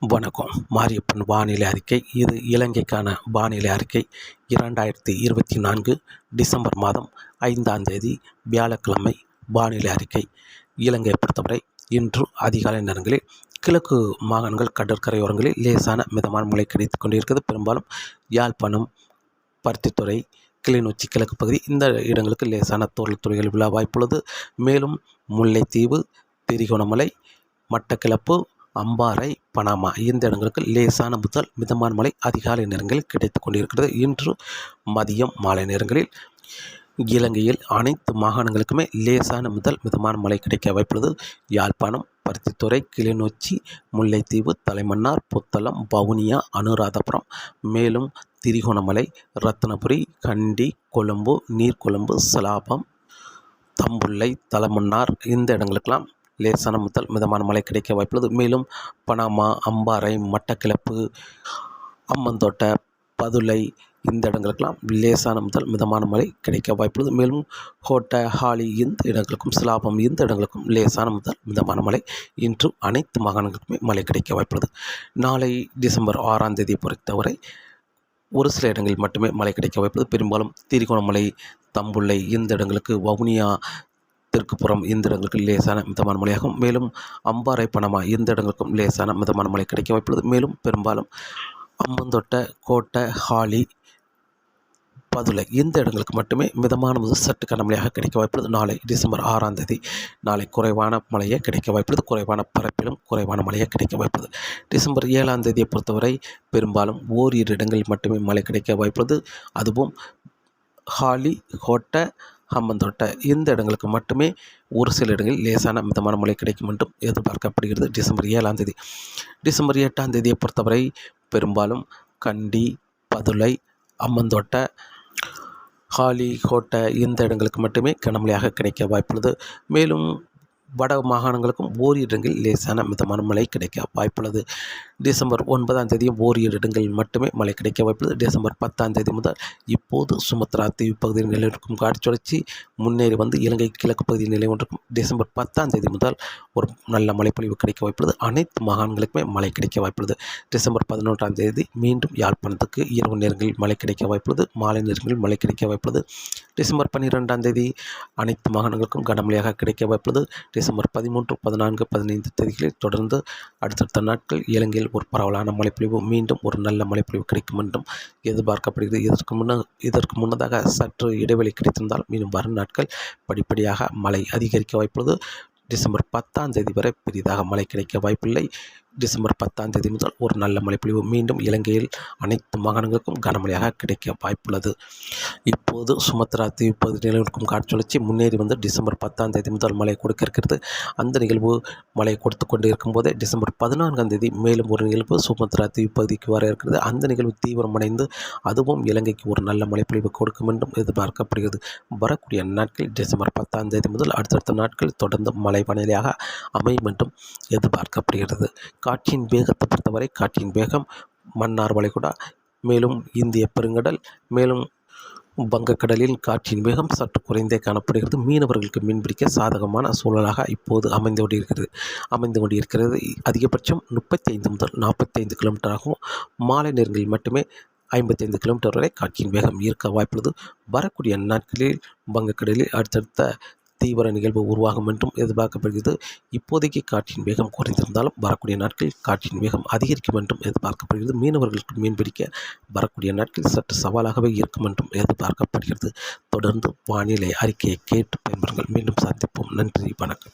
வணக்கம். மாரியப்பன் வானிலை அறிக்கை. இது இலங்கைக்கான வானிலை அறிக்கை. இரண்டாயிரத்தி இருபத்தி நான்கு டிசம்பர் மாதம் ஐந்தாம் தேதி வியாழக்கிழமை வானிலை அறிக்கை. இலங்கையை பொறுத்தவரை இன்று அதிகாலை நேரங்களில் கிழக்கு மாகாணங்கள் கடற்கரையோரங்களில் லேசான மிதமான மழை கிடைத்து கொண்டிருக்கிறது. பெரும்பாலும் யாழ்ப்பாணம் பருத்தித்துறை கிளிநொச்சி கிழக்கு பகுதி இந்த இடங்களுக்கு லேசான தோல் துறைகள் விழா வாய்ப்புள்ளது. மேலும் முல்லைத்தீவு திரிகோணமலை மட்டக்கிளப்பு அம்பாறை பனாமா இந்த இடங்களுக்கு லேசான முதல் மிதமான மழை அதிகாலை நேரங்களில் கிடைத்து கொண்டிருக்கிறது. இன்று மதியம் மாலை நேரங்களில் இலங்கையில் அனைத்து மாகாணங்களுக்குமே லேசான முதல் மிதமான மழை கிடைக்க வாய்ப்புள்ளது. யாழ்ப்பாணம் பருத்தித்துறை கிளிநொச்சி முல்லைத்தீவு தலைமன்னார் புத்தளம் வவுனியா அனுராதபுரம் மேலும் திரிகோணமலை ரத்னபுரி கண்டி கொழும்பு நீர்கொழும்பு சலாபம் தம்புள்ளை தலைமன்னார் இந்த இடங்களுக்கெல்லாம் லேசான முதல் மிதமான மழை கிடைக்க வாய்ப்புள்ளது. மேலும் பனாமா அம்பாறை மட்டக்கிளப்பு அம்மந்தோட்ட பதுளை இந்த இடங்களுக்கெல்லாம் லேசான முதல் மிதமான மழை கிடைக்க வாய்ப்புள்ளது. மேலும் கோட்டை ஹாலி இந்த இடங்களுக்கும் சிலாபம் இந்த இடங்களுக்கும் லேசான முதல் மிதமான மழை. இன்று அனைத்து மாகாணங்களுக்குமே மழை கிடைக்க வாய்ப்புள்ளது. நாளை டிசம்பர் ஆறாம் தேதியை பொறுத்தவரை ஒரு சில இடங்களில் மட்டுமே மழை கிடைக்க வாய்ப்புள்ளது. பெரும்பாலும் திரிகோணமலை தம்புள்ளை இந்த இடங்களுக்கு வவுனியா தெற்குப்புறம் இந்த இடங்களுக்கு லேசான மிதமான மழையாகும். மேலும் அம்பாறை பணமா இந்த இடங்களுக்கும் லேசான மிதமான மழை கிடைக்க வாய்ப்புள்ளது. மேலும் பெரும்பாலும் அம்பந்தொட்டை கோட்டை ஹாலி பதுளை இந்த இடங்களுக்கு மட்டுமே மிதமான முதல் சற்று கனமழையாக கிடைக்க வாய்ப்புள்ளது. நாளை டிசம்பர் ஆறாம் தேதி நாளை குறைவான மழையே கிடைக்க வாய்ப்புள்ளது. குறைவான பரப்பிலும் குறைவான மழையே கிடைக்க வாய்ப்புள்ளது. டிசம்பர் ஏழாம் தேதியை பொறுத்தவரை பெரும்பாலும் ஓரிரு இடங்களில் மட்டுமே மழை கிடைக்க வாய்ப்புள்ளது. அதுவும் ஹாலி கோட்டை ஹம்மந்தோட்டை இந்த இடங்களுக்கு மட்டுமே ஒரு சில இடங்களில் லேசான மிதமான மழை கிடைக்கும் என்றும் எதிர்பார்க்கப்படுகிறது. டிசம்பர் ஏழாம் தேதி. டிசம்பர் எட்டாம் தேதியை பொறுத்தவரை பெரும்பாலும் கண்டி பதுளை அம்மந்தோட்டை ஹாலி கோட்டை இந்த இடங்களுக்கு மட்டுமே கனமழையாக கிடைக்க வாய்ப்புள்ளது. மேலும் வட மாகாணங்களுக்கும் ஓரிரு இடங்களில் லேசான மிதமான மழை கிடைக்க வாய்ப்புள்ளது. டிசம்பர் ஒன்பதாம் தேதியும் ஓரிரு இடங்களில் மட்டுமே மழை கிடைக்க வாய்ப்புள்ளது. டிசம்பர் பத்தாம் தேதி முதல் இப்போது சுமத்ரா தீவு பகுதியில் நிலையிருக்கும் காட்சி சுழற்சி முன்னேறி வந்து இலங்கை கிழக்கு பகுதியில் நிலை ஒன்றுக்கும் டிசம்பர் பத்தாம் தேதி முதல் ஒரு நல்ல மழைப்பொழிவு கிடைக்க வாய்ப்புள்ளது. அனைத்து மாகாணங்களுக்குமே மழை கிடைக்க வாய்ப்புள்ளது. டிசம்பர் பதினொன்றாம் தேதி மீண்டும் யாழ்ப்பாணத்துக்கு இரவு நேரங்களில் மழை கிடைக்க வாய்ப்புள்ளது. மாலை நேரங்களில் மழை கிடைக்க வாய்ப்புள்ளது. டிசம்பர் பன்னிரெண்டாம் தேதி அனைத்து மாகாணங்களுக்கும் கனமழையாக கிடைக்க வாய்ப்புள்ளது. டிசம்பர் பதிமூன்று பதினான்கு பதினைந்து தேதிகளில் தொடர்ந்து அடுத்தடுத்த நாட்கள் இலங்கையில் ஒரு பரவலான மழைப்பொழிவு மீண்டும் ஒரு நல்ல மழைப்பொழிவு கிடைக்கும் என்றும் எதிர்பார்க்கப்படுகிறது. இதற்கு முன்ன இதற்கு முன்னதாக சற்று இடைவெளி கிடைத்திருந்தால் மீண்டும் வரும் நாட்கள் படிப்படியாக மழை அதிகரிக்க வாய்ப்புள்ளது. டிசம்பர் பத்தாம் தேதி வரை பெரிதாக மழை கிடைக்க வாய்ப்பில்லை. டிசம்பர் பத்தாம் தேதி முதல் ஒரு நல்ல மழைப்பொழிவு மீண்டும் இலங்கையில் அனைத்து மாகாணங்களுக்கும் கனமழையாக கிடைக்க வாய்ப்புள்ளது. இப்போது சுமத்ரா தீவு பகுதியில் நிலவிருக்கும் காற்றுழற்சி முன்னேறி வந்து டிசம்பர் பத்தாம் தேதி முதல் மழை கொடுக்க இருக்கிறது. அந்த நிகழ்வு மழை கொடுத்து கொண்டு இருக்கும்போதே டிசம்பர் பதினான்காம் தேதி மேலும் ஒரு நிகழ்வு சுமத்ரா தீவு பகுதிக்கு வர இருக்கிறது. அந்த நிகழ்வு தீவிரமடைந்து அதுவும் இலங்கைக்கு ஒரு நல்ல மழைப்பொழிவு கொடுக்கும் என்றும் எதிர்பார்க்கப்படுகிறது. வரக்கூடிய நாட்கள் டிசம்பர் பத்தாம் தேதி முதல் அடுத்தடுத்த நாட்கள் தொடர்ந்து மழை வானிலையாக அமையும் என்றும் எதிர்பார்க்கப்படுகிறது. காற்றின் வேகத்தை பொறுத்தவரை காற்றின் வேகம் மன்னார் வளைகுடா மேலும் இந்திய பெருங்கடல் மேலும் வங்கக்கடலில் காற்றின் வேகம் சற்று குறைந்தே காணப்படுகிறது. மீனவர்களுக்கு மீன்பிடிக்க சாதகமான சூழலாக இப்போது அமைந்து கொண்டிருக்கிறது. அமைந்து கொண்டிருக்கிறது. அதிகபட்சம் முப்பத்தைந்து முதல் நாற்பத்தைந்து கிலோமீட்டர் ஆகும் மாலை நேரங்களில் மட்டுமே ஐம்பத்தைந்து கிலோமீட்டர் வரை காற்றின் வேகம் இருக்க வாய்ப்புள்ளது. வரக்கூடிய நாட்களில் வங்கக்கடலில் அடுத்தடுத்த தீவிர நிகழ்வு உருவாகும் என்றும் எதிர்பார்க்கப்படுகிறது. இப்போதைக்கு காற்றின் வேகம் குறைந்திருந்தாலும் வரக்கூடிய நாட்களில் காற்றின் வேகம் அதிகரிக்கும் என்றும் எதிர்பார்க்கப்படுகிறது. மீனவர்களுக்கு மீன்பிடிக்க வரக்கூடிய நாட்களில் சற்று சவாலாகவே இருக்கும் என்றும் எதிர்பார்க்கப்படுகிறது. தொடர்ந்து வானிலை அறிக்கையை கேட்டு பயன்பெறுங்கள். மீண்டும் சந்திப்போம். நன்றி. வணக்கம்.